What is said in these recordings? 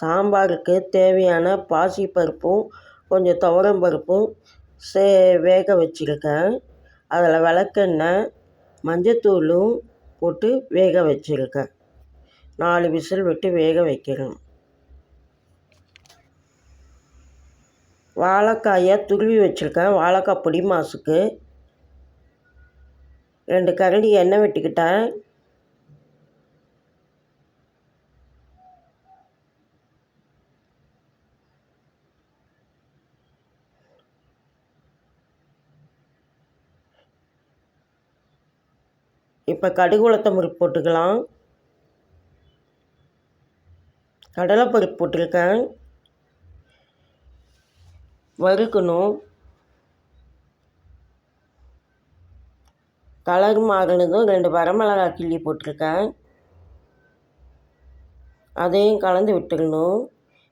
சாம்பாருக்கு தேவையான பாசிப்பருப்பும் கொஞ்சம் துவரம் பருப்பும் சே வேக வச்சுருக்கேன். அதில் விளக்கெண்ணெய் மஞ்சத்தூளும் போட்டு வேக வச்சுருக்கேன். நாலு விசில் விட்டு வேக வைக்கிறேன். வாழைக்காயை துருவி வச்சுருக்கேன். வாழைக்காய் பொடி மாசுக்கு ரெண்டு கரண்டி எண்ணெய் விட்டுக்கிட்டேன். இப்போ கடுகு உளுத்தம் போட்டுக்கலாம். கடலைப்பருப்பு போட்டிருக்கேன். வறுக்கணும். கலர் மாறினதும் ரெண்டு வரமிளகாய் கிள்ளி போட்டிருக்கேன். அதையும் கலந்து விட்டுடணும்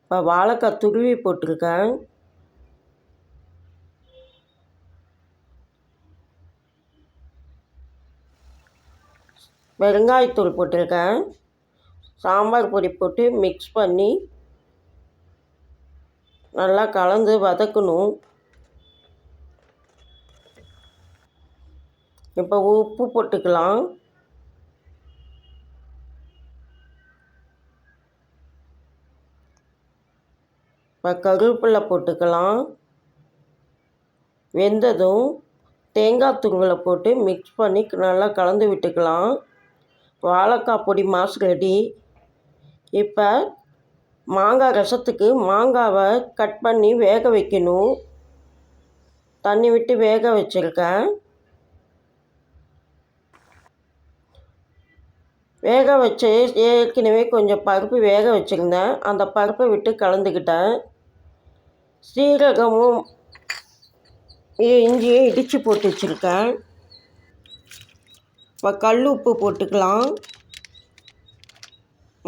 இப்போ வாழைக்காய் துருவி போட்டிருக்கேன். வெங்காயத்தூள் போட்டிருக்கேன். சாம்பார் பொடி போட்டு மிக்ஸ் பண்ணி நல்லா கலந்து வதக்கணும். இப்போ உப்பு போட்டுக்கலாம். இப்போ கருவேப்பிலை போட்டுக்கலாம். வெந்ததும் தேங்காய் துருவலை போட்டு மிக்ஸ் பண்ணி நல்லா கலந்து விட்டுக்கலாம். வாழைக்காய் பொடி மாஸ் ரெடி இப்போ மாங்காய் ரசத்துக்கு மாங்காவை கட் பண்ணி வேக வைக்கணும். தண்ணி விட்டு வேக வச்சுருக்கேன். வேக வச்சு ஏற்கனவே கொஞ்சம் பருப்பு வேக வச்சுருந்தேன். அந்த பருப்பை விட்டு கலந்துக்கிட்டேன். சீரகமும் இஞ்சியும் இடித்து போட்டு வச்சுருக்கேன். இப்போ கல் உப்பு போட்டுக்கலாம்.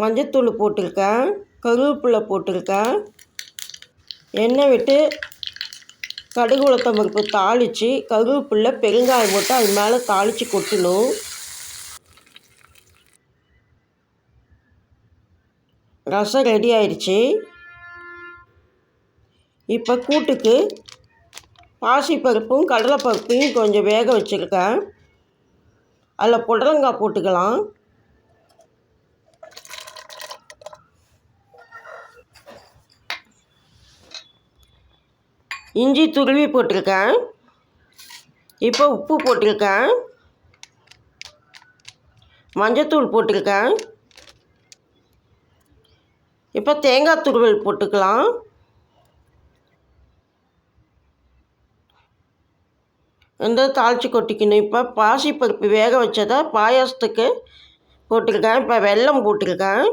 மஞ்சத்தூள் போட்டிருக்கேன். கருவேப்பிலை போட்டிருக்கேன். எண்ணெய் விட்டு கடுகு உளுத்தம் பருப்பு தாளித்து கருவேப்பிலை பெருங்காயம் போட்டு அது மேலே தாளித்து கொட்டணும். ரசம் ரெடி ஆயிடுச்சு. இப்போ கூட்டுக்கு பாசிப்பருப்பும் கடலைப்பருப்பையும் கொஞ்சம் வேக வச்சுருக்கேன். அதில் புடலங்காய் போட்டுக்கலாம். இஞ்சி துருவி போட்டிருக்கேன். இப்போ உப்பு போட்டிருக்கேன். மஞ்சத்தூள் போட்டிருக்கேன். இப்போ தேங்காய் துருவல் போட்டுக்கலாம். வந்து தாளித்து கொட்டிக்கணும். இப்போ பாசிப்பருப்பு வேக வச்சதை பாயாசத்துக்கு போட்டிருக்கேன் இப்போ வெல்லம் போட்டிருக்கேன்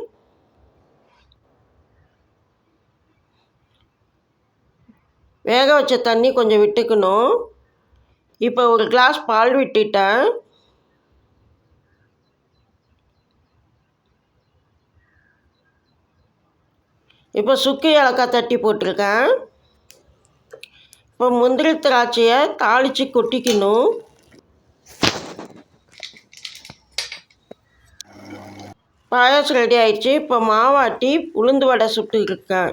வேக வச்ச தண்ணி கொஞ்சம் விட்டுக்கணும். இப்போ ஒரு கிளாஸ் பால் விட்டுட்டேன். இப்போ சுக்கு ஏலக்காய் தட்டி போட்டிருக்கேன். இப்போ முந்திரி திராட்சையை தாளித்து கொட்டிக்கணும். பாயாசம் ரெடி ஆயிடுச்சு. இப்போ மாவாட்டி உளுந்து வடை சுட்டு இருக்கேன்